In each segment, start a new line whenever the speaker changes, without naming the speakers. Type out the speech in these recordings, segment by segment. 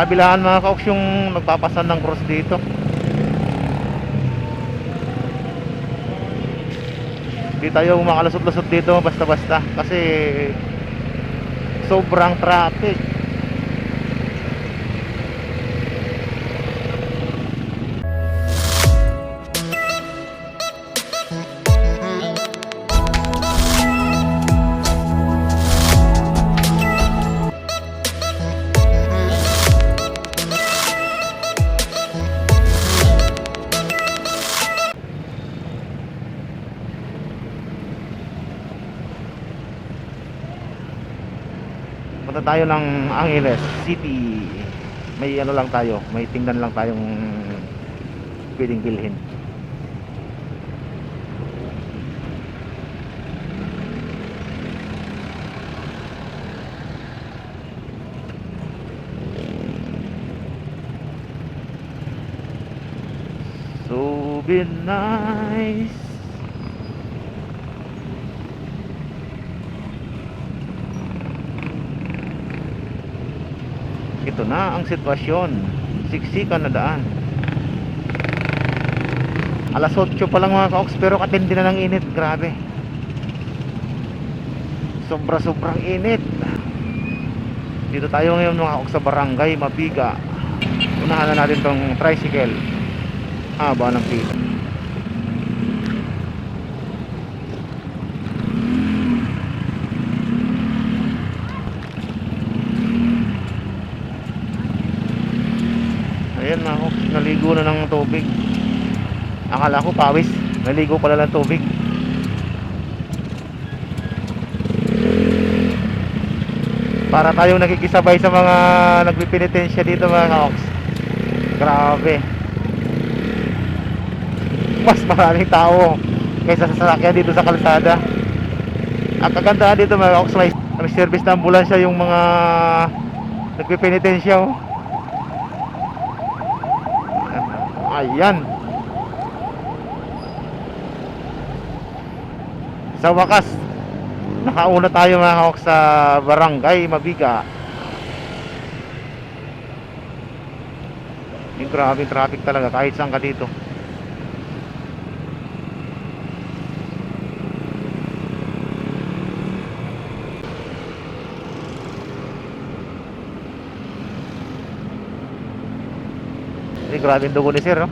kabilaan mga kaoks yung nagpapasan ng cross dito. Hindi tayo makalusot-lusot dito basta-basta kasi sobrang traffic. Punta tayo ng Angeles City. May ano lang tayo, may tingnan lang tayong pwedeng bilhin. So be nice. Ito na ang sitwasyon. Siksikan na daan. Alas 8 pa lang mga kaoks pero katindi na ng init. Grabe. Sobra-sobrang init. Dito tayo ngayon mga kaoks sa barangay Mabiga. Unahan na natin tong tricycle. Haba ng pila. Ayan na ako, naligo na ng tubig. Akala ko pawis, naligo pala ng tubig. Para tayong nakikisabay sa mga nagpipinitensya dito mga kaoks. Grabe. Mas maraming tao kaysa sa sasakyan dito sa kalsada. Ang kagandahan dito mga kaoks, may, may service na ambulansya yung mga nagpipinitensya oh. Ayan. Sa wakas, nakauna tayo mga kawak sa barangay Mabiga. Yung grabe traffic talaga kahit saan ka dito. Eh, grabe yung dugo ni sir, no?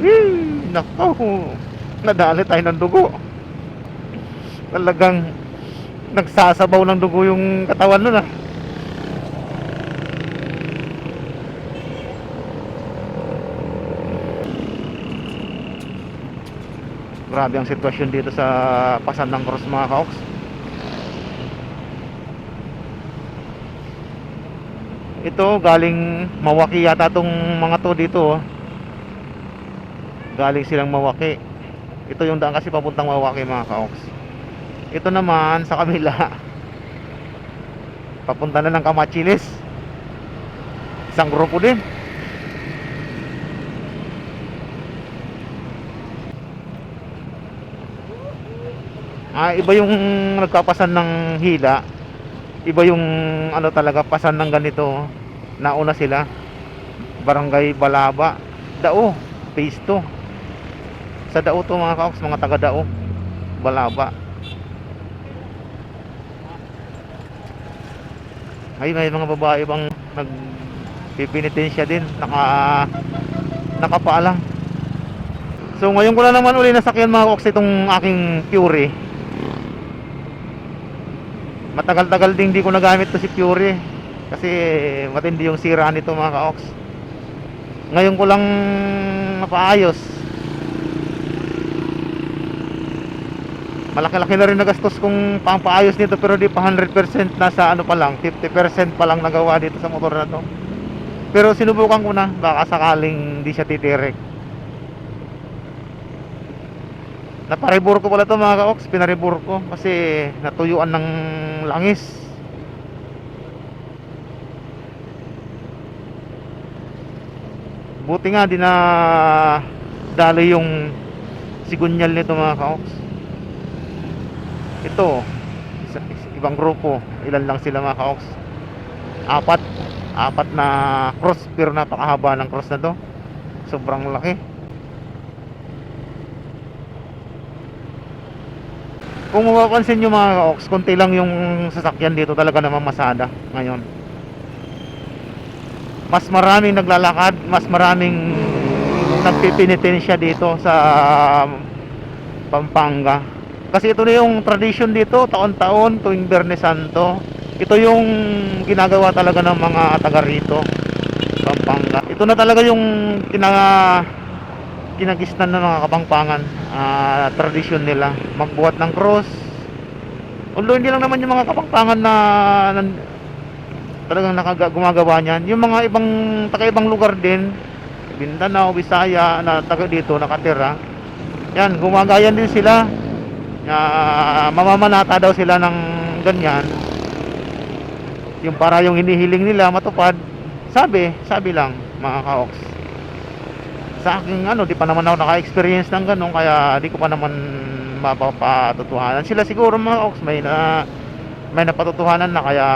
Whee! Nako! Nadali tayo ng dugo. Talagang nagsasabaw ng dugo yung katawan nun, ah. Grabe ang sitwasyon dito sa Pasan ng Cross mga kaoks. Ito galing Mawaki yata tong mga to dito. oh. Galing silang Mawaki. Ito yung daan kasi papuntang Mawaki mga kaoks. Ito naman sa kabila. Papunta na ng Kamachilis. Isang grupo din. Ah, iba yung nagpapasan ng hila. Iba yung ano talaga pasan ng ganito. Nauna sila. Barangay Balaba. Dao, phase 2. Sa Dao to mga kaoks, mga taga Dao. Balaba. Ay, may mga babae bang nagpipinitensya din. Naka nakapaalang. So ngayon ko na naman uli nasakyan mga kaoks itong aking Fury. Matagal-tagal din hindi ko nagamit to si Fury kasi matindi yung sira nito mga kaoks. Ngayon ko lang napaayos. Malaki-laki na rin nagastos kong pampaayos nito pero di pa 100% nasa ano pa lang, 50% pa lang nagawa dito sa motor na to. Pero sinubukan ko na baka sakaling hindi siya titirik. Naparibur ko pala to mga ka-ox, pinaribur ko kasi natuyuan ng langis. Buti nga di na dali yung sigunyal nito mga ka-ox. Ito, ibang grupo, ilan lang sila mga ka-ox? Apat. apat na cross pero napakahaba ng cross na to sobrang laki kung mapapansin nyo mga ka-ox konti lang yung sasakyan dito talaga na mamasada ngayon. Mas maraming naglalakad mas maraming nagpipinitensya dito sa Pampanga. Kasi ito na yung tradition dito taon-taon tuwing Biyernes Santo. Ito yung ginagawa talaga ng mga taga rito Pampanga. Ito na talaga yung kina kinagisnan ng mga kapangpangan ah, tradisyon nila. Magbuhat ng cross. Although hindi lang naman yung mga kapangpangan na, nan- talagang nakaga, gumagawa niyan. Yung mga ibang taga ibang lugar din Mindanao, Bisaya na taga dito nakatira. Yan gumagayan din sila. Ah, mamamanata daw sila ng ganyan. Yung para yung hinihiling nila matupad. Sabi, sabi lang mga kaoks sa akin ano, di pa naman ako naka-experience ng ganun kaya di ko pa naman mapapatutuhanan. Sila siguro mga kaoks may na may napatutuhanan na kaya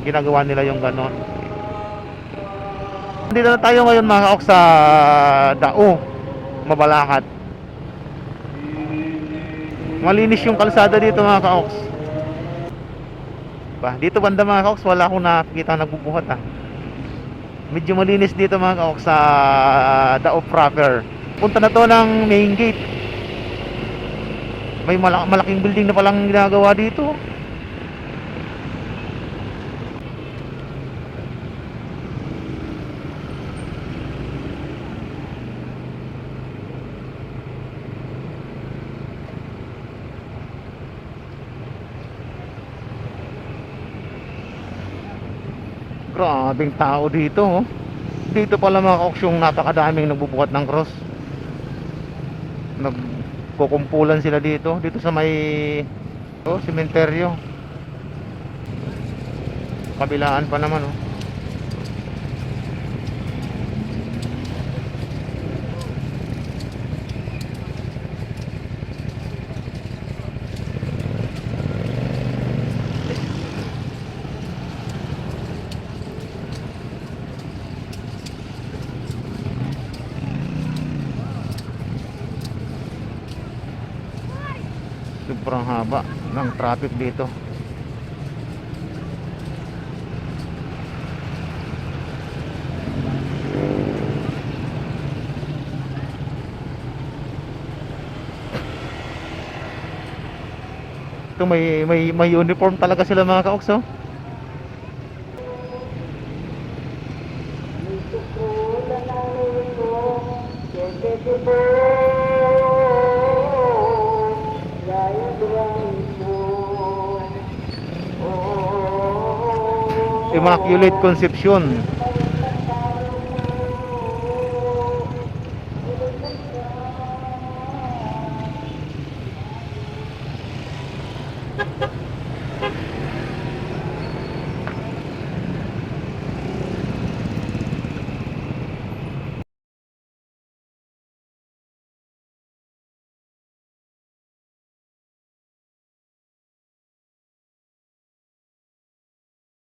ginagawa nila yung ganun. Dito na tayo ngayon mga kaoks sa Dao Mabalakat. Malinis yung kalsada dito mga kaoks ba, dito banda mga kaoks wala akong nakikita nagbubuhat ah medyo malinis dito mga kaoks sa Dao proper punta na to ng main gate. May mala- malaking building na palang ginagawa dito Grabing tao dito oh. Dito pala mga kaoks yung napakadaming nagbubuhat ng cross. Nagkukumpulan sila dito Dito sa may oh, Sementeryo. Kabilaan pa naman oh Sobrang haba ng traffic dito. Ito may, may, may uniform talaga sila mga kaoks Immaculate Conception